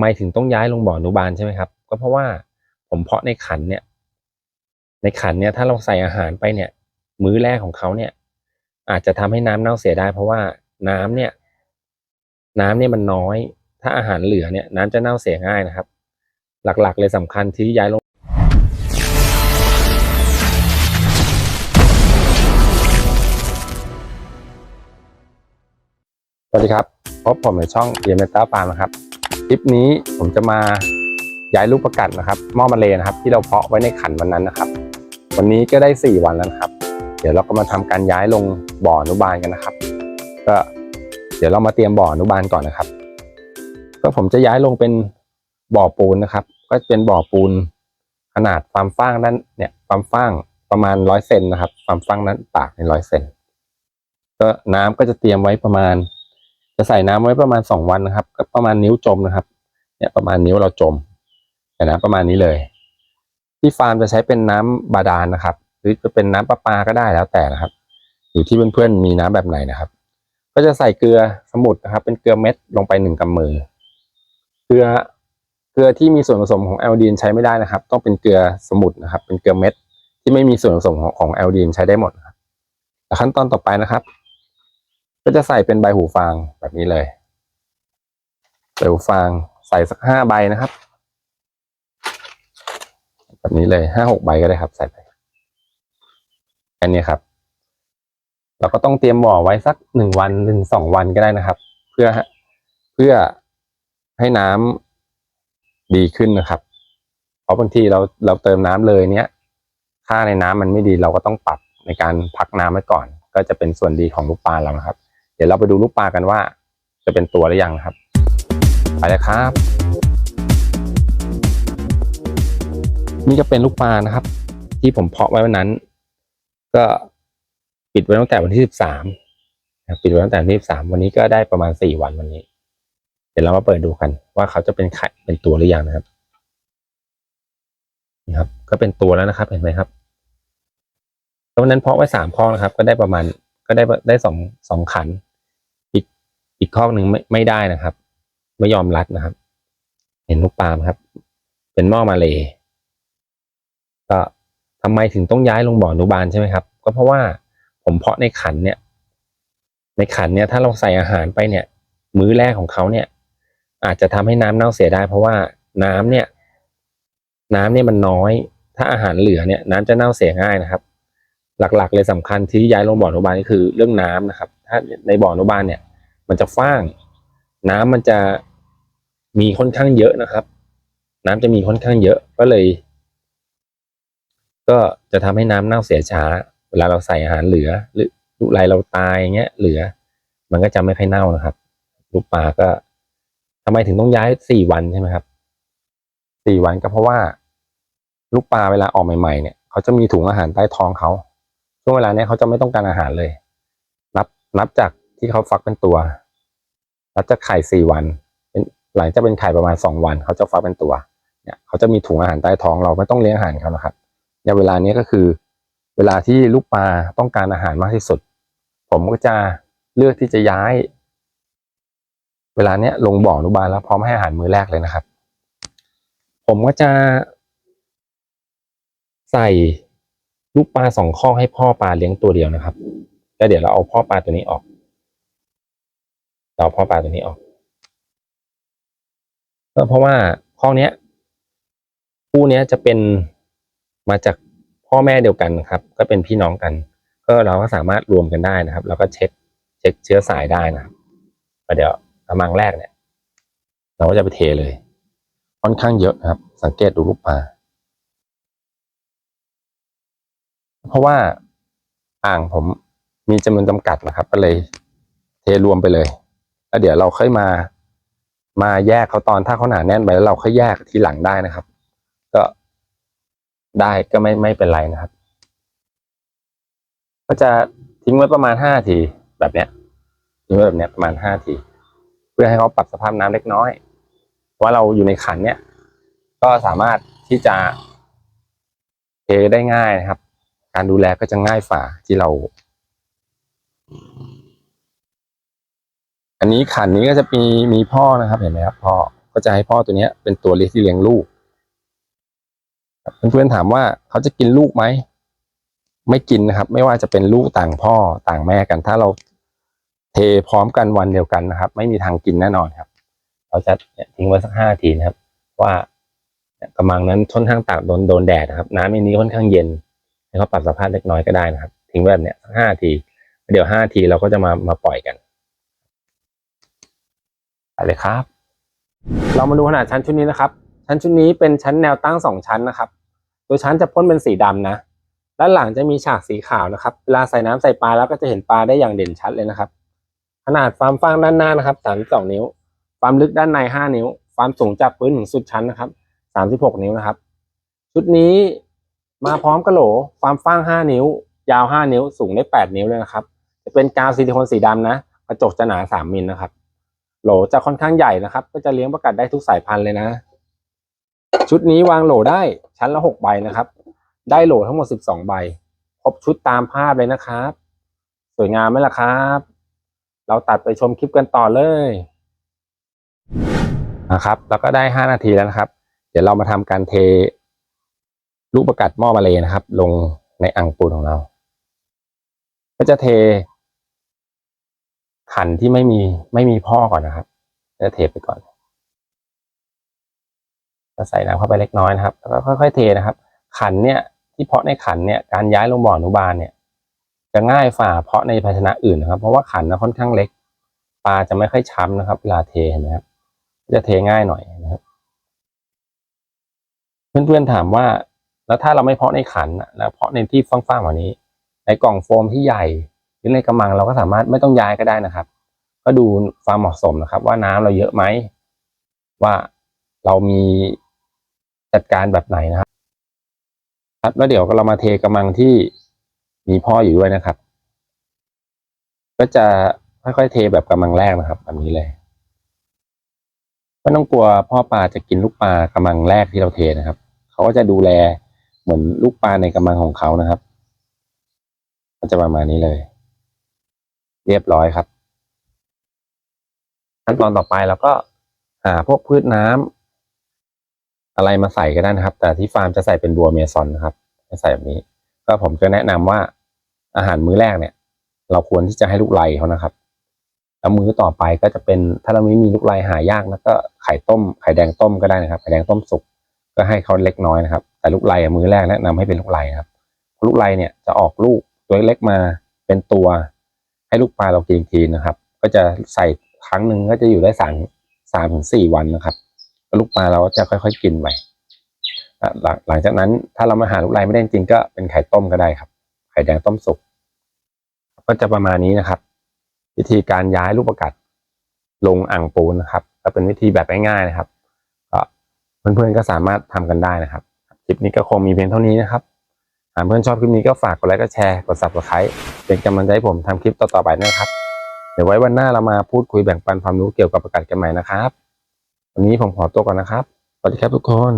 ไมถึงต้องย้ายลงบ่ออนุบาลใช่ไหมครับ ก็เพราะว่าผมเพาะในขันเนี่ย ในขันเนี่ยถ้าเราใส่อาหารไปเนี่ย มื้อแรกของเขาเนี่ย อาจจะทำให้น้ำเน่าเสียได้ เพราะว่าน้ำเนี่ย น้ำเนี่ยมันน้อย ถ้าอาหารเหลือเนี่ย น้ำจะเน่าเสียง่ายนะครับ หลักๆ เลยสำคัญที่ย้ายลงสวัสดีครับพบผมในช่องเยเมตาฟาร์มนะครับ ลิปนี้ผมจะมาย้ายลูกประกัดนะครับหม้อมาเลนะครับ ที่เราเพาะไว้ในขันวันนั้นนะครับ วันนี้ก็ได้ 4 วันแล้วนะครับ เดี๋ยวเราก็มาทำการย้ายลงบ่ออนุบาลกันนะครับ ก็เดี๋ยวเรามาเตรียมบ่ออนุบาลก่อนนะครับ ก็ผมจะย้ายลงเป็นบ่อปูนนะครับ ก็เป็นบ่อปูนขนาดความฟ้างด้านเนี่ยความฟ้างประมาณร้อยเซนนะครับ ความฟ้างด้นปากในร้อยเซนก็น้ำก็จะเตรียมไว้ประมาณ จะใส่น้ำไว้ประมาณสองวันนะครับ ก็ประมาณนิ้วจมนะครับ เนี่ยประมาณนิ้วเราจมน้ำประมาณนี้เลย ที่ฟาร์มจะใช้เป็นน้ำบาดาลนะครับ หรือจะเป็นน้ำประปาก็ได้แล้วแต่นะครับ อยู่ที่เพื่อนๆมีน้ำแบบไหนนะครับ ก็จะใส่เกลือสมุนนะครับ เป็นเกลือเม็ดลงไปหนึ่งกำมือ เกลือเกลือที่มีส่วนผสมของแอลดีนใช้ไม่ได้นะครับ ต้องเป็นเกลือสมุนนะครับ เป็นเกลือเม็ดที่ไม่มีส่วนผสมของแอลดีนใช้ได้หมดครับขั้นตอนต่อไปนะครับ ก็จะใส่เป็นใบหูฟางแบบนี้เลยใบหูฟางใส่สักห้าใบนะครับ แบบนี้เลยห้าหกใบก็ได้ครับ ใส่ไปอันนี้ครับ เราก็ต้องเตรียมบ่อไว้สักหนึ่งวันถึงสองวันก็ได้นะครับ เพื่อเพื่อให้น้ำดีขึ้นนะครับ เพราะบางทีเราเราเติมน้ำเลยเนี้ยค่าในน้ำมันไม่ดีเราก็ต้องปรับในการพักน้ำไว้ก่อน ก็จะเป็นส่วนดีของลูกปลาเรานะครับ ดี๋ยวเราไปดูลูกปลากันว่า จะเป็นตัวหรือยังนะครับ ไปเลยครับ นี่ก็เป็นลูกปลานะครับ ที่ผมเพาะไว้วันนั้น ก็ปิดไว้ตั้งแต่วันที่สิบสามปิดไว้ตั้งแต่วันที่สิบสามวันนี้ก็ได้ประมาณสี่วันวันนี้ เดี๋ยวเรามาเปิดดูกัน ว่าเขาจะเป็นไข่เป็นตัวหรือยังนะครับนี่ครับ ก็เป็นตัวแล้วนะครับ เห็นไหมครับวันนั้นเพาะไว้สามข้อนะครับ ก็ได้ประมาณก็ได้ได้สองสองขัน กข้อหนึ่งไม่ไม่ได้นะครับ ไม่ยอมรัดนะครับ เห็นลูกปลามครับ เป็นหม้อมาเลยก็ทำไมถึงต้องย้ายลงบ่ออนุบาลใช่ไหมครับ ก็เพราะว่าผมเพาะในขันเนี่ย ในขันเนี่ยถ้าเราใส่อาหารไปเนี่ย มื้อแรกของเขาเนี่ย อาจจะทำให้น้ำเน่าเสียได้ เพราะว่าน้ำเนี่ย น้ำเนี่ยมันน้อย ถ้าอาหารเหลือเนี่ย น้ำจะเน่าเสียง่ายนะครับ หลักๆ เลยสำคัญที่ย้ายลงบ่ออนุบาลก็คือเรื่องน้ำนะครับ ถ้าในบ่ออนุบาลเนี่ย มันจะฟ้าง น้ำมันจะมีค่อนข้างเยอะนะครับ น้ำจะมีค่อนข้างเยอะก็เลย ก็จะทำให้น้ำเน่าเสียช้า เวลาเราใส่อาหารเหลือ หรือลูกไรเราตายอย่างเงี้ยเหลือ มันก็จะไม่ค่อยเน่านะครับ ลูกปลาก็ทำไมถึงต้องย้ายสี่วันใช่ไหมครับสี่วันก็เพราะว่า ลูกปลาเวลาออกใหม่ๆเนี่ยเขาจะมีถุงอาหารใต้ท้องเขาช่วงเวลาเนี้ยเขาจะไม่ต้องการอาหารเลย นับนับจาก ที่เขาฟักเป็นตัวนับจากไข่สี่วันเป็นหลังจากเป็นไข่ประมาณสองวัน เขาจะฟักเป็นตัวเนี่ยเขาจะมีถุงอาหารใต้ท้องเราไม่ต้องเลี้ยงอาหารเขานะครับเนี่ยเวลานี้ก็คือ เวลาที่ลูกปลาต้องการอาหารมากที่สุด ผมก็จะเลือกที่จะย้าย เวลาเนี้ยลงบ่ออนุบาลแล้วพร้อมให้อาหารมื้อแรกเลยนะครับ ผมก็จะ ใส่ลูกปลาสองข้อให้พ่อปลาเลี้ยงตัวเดียวนะครับแล้วเดี๋ยวเราเอาพ่อปลาตัวนี้ออก เราเอาพ่อปลาตัวนี้ออกก็เพราะว่าข้อเนี้ยคู่เนี้ยจะเป็นมาจากพ่อแม่เดียวกันครับ ก็เป็นพี่น้องกัน ก็เราก็สามารถรวมกันได้นะครับ เราก็เช็คเช็คเชื้อสายได้นะครับเดี๋ยวกำลังแรกเนี่ย เราก็จะไปเทเลย ค่อนข้างเยอะนะครับ สังเกตดูลูกปลาเพราะว่าอ่างผมมีจำนวนจำกัดนะครับ ก็เลย เทรวมไปเลย แล้วเดี๋ยวเราค่อยมา มาแยกเขาตอนถ้าเขาหนาแน่นไปแล้วเราค่อยแยกทีหลังได้นะครับ ก็ได้ก็ไม่ไม่เป็นไรนะครับ ก็จะทิ้งไว้ประมาณห้าทีแบบเนี้ยทิ้งไว้แบบเนี้ยประมาณห้าที เพื่อให้เขาปรับสภาพน้ำเล็กน้อยว่าเราอยู่ในขันเนี้ยก็สามารถที่จะเทได้ง่ายนะครับ การดูแลก็จะง่ายฝ่าที่เรา นี้ขันนี้ก็จะมีมีพ่อนะครับเห็นไหมครับพ่อก็จะให้พ่อตัวเนี้ยเป็นตัวเลี้ยงที่เลี้ยงลูกเพื่อนๆถามว่าเขาจะกินลูกไหมไม่กินนะครับ ไม่ว่าจะเป็นลูกต่างพ่อต่างแม่กัน ถ้าเราเทพร้อมกันวันเดียวกันนะครับ ไม่มีทางกินแน่นอนครับ เราจะทิ้งไว้สักห้าทีนะครับ ว่ากระมังนั้นค่อนข้างตากโดนโดนแดดนะครับ น้ำในนี้ค่อนข้างเย็นให้เขาปรับสภาพเล็กน้อยก็ได้นะครับ ทิ้งไว้แบบเนี้ยห้าที เดี๋ยวห้าทีเราก็จะมามาปล่อยกัน เลยครับ เรามาดูขนาดชั้นชุดนี้นะครับ ชั้นชุดนี้เป็นชั้นแนวตั้งสองชั้นนะครับ ตัวชั้นจะพ่นเป็นสีดำนะ ด้านหลังจะมีฉากสีขาวนะครับ เวลาใส่น้ำใส่ปลาแล้วก็จะเห็นปลาได้อย่างเด่นชัดเลยนะครับ ขนาดความฟางด้านหน้านะครับ32นิ้ว ความลึกด้านใน5นิ้ว ความสูงจากพื้นถึงสุดชั้นนะครับ36นิ้วนะครับ ชุดนี้มาพร้อมกระโหล ความฟาง5นิ้ว ยาว5นิ้ว สูงได้8นิ้วเลยนะครับ จะเป็นกาวซิลิโคนสีดำนะ กระจกจะหนา3มิลนะครับ โหลจะค่อนข้างใหญ่นะครับ ก็จะเลี้ยงประกัดได้ทุกสายพันธุ์เลยนะ ชุดนี้วางโหลได้ชั้นละ6ใบนะครับ ได้โหลทั้งหมด12ใบ ครบชุดตามภาพเลยนะครับ สวยงามไหมล่ะครับ เราตัดไปชมคลิปกันต่อเลยนะครับ แล้วก็ได้5นาทีแล้วนะครับ เดี๋ยวเรามาทำการเทลูกประกัดหม้อมาเลยนะครับ ลงในอ่างปูนของเรา ก็จะเท ขันที่ไม่มีไม่มีพ่อก่อนนะครับจะเทไปก่อนใส่น้ำเข้าไปเล็กน้อยนะครับแล้วก็ค่อยๆเทนะครับ ขันเนี่ยที่เพาะในขันเนี่ยการย้ายลงบ่ออนุบาลเนี่ยจะง่ายฝ่าเพาะในภาชนะอื่นนะครับ เพราะว่าขันนะค่อนข้างเล็ก ปลาจะไม่ค่อยช้ำนะครับเวลาเทเห็นไหมครับจะเทง่ายหน่อยนะครับเพื่อนๆถามว่า แล้วถ้าเราไม่เพาะในขันแล้วเพาะในที่ฟ้างๆกว่านี้ ในกล่องโฟมที่ใหญ่ หรือในกระมังเราก็สามารถไม่ต้องย้ายก็ได้นะครับ ก็ดูความเหมาะสมนะครับ ว่าน้ำเราเยอะไหมว่าเรามีจัดการแบบไหนนะครับครับแล้วเดี๋ยวเรามาเทกระมังที่มีพ่ออยู่ด้วยนะครับ ก็จะค่อยๆเทแบบกระมังแรกนะครับแบบนี้เลยไม่ต้องกลัวพ่อปลาจะกินลูกปลากระมังแรกที่เราเทนะครับ เขาก็จะดูแลเหมือนลูกปลาในกระมังของเขานะครับ ก็จะประมาณนี้เลย เรียบร้อยครับ ขั้นตอนต่อไปเราก็หาพวกพืชน้ำอะไรมาใส่ก็ได้นะครับ แต่ที่ฟาร์มจะใส่เป็นบัวเมซอนนะครับจะใส่แบบนี้ ก็ผมจะแนะนำว่าอาหารมื้อแรกเนี่ย เราควรที่จะให้ลูกไลเขานะครับแล้วมื้อต่อไปก็จะเป็นถ้าเราไม่มีลูกไลหายากนะก็ไข่ต้มไข่แดงต้มก็ได้นะครับไข่แดงต้มสุกก็ให้เขาเล็กน้อยนะครับ แต่ลูกไลอะมื้อแรกแนะนำให้เป็นลูกไลนะครับ ลูกไลเนี่ยจะออกลูกตัวเล็กมาเป็นตัว ให้ลูกปลาเรากินอีกทีนะครับ ก็จะใส่ครั้งหนึ่งก็จะอยู่ได้สามสามถึงสี่วันนะครับลูกปลาเราก็จะค่อย ๆ กินไปหลังหลังจากนั้นถ้าเรามาหาลูกไลไม่ได้จริงก็เป็นไข่ต้มก็ได้ครับ ไข่แดงต้มสุกก็จะประมาณนี้นะครับ วิธีการย้ายลูกประกัดลงอ่างปูนนะครับก็เป็นวิธีแบบง่ายๆนะครับก็เพื่อนๆก็สามารถทำกันได้นะครับ คลิปนี้ก็คงมีเพียงเท่านี้นะครับ หากเพื่อนชอบคลิปนี้ก็ฝากกดไลค์กดแชร์กด subscribe เป็นกำลังใจให้ผมทำคลิปต่อๆไปนะครับ เดี๋ยวไว้วันหน้าเรามาพูดคุยแบ่งปันความรู้เกี่ยวกับประกาศกันใหม่นะครับ วันนี้ผมขอตัวก่อนนะครับสวัสดีครับทุกคน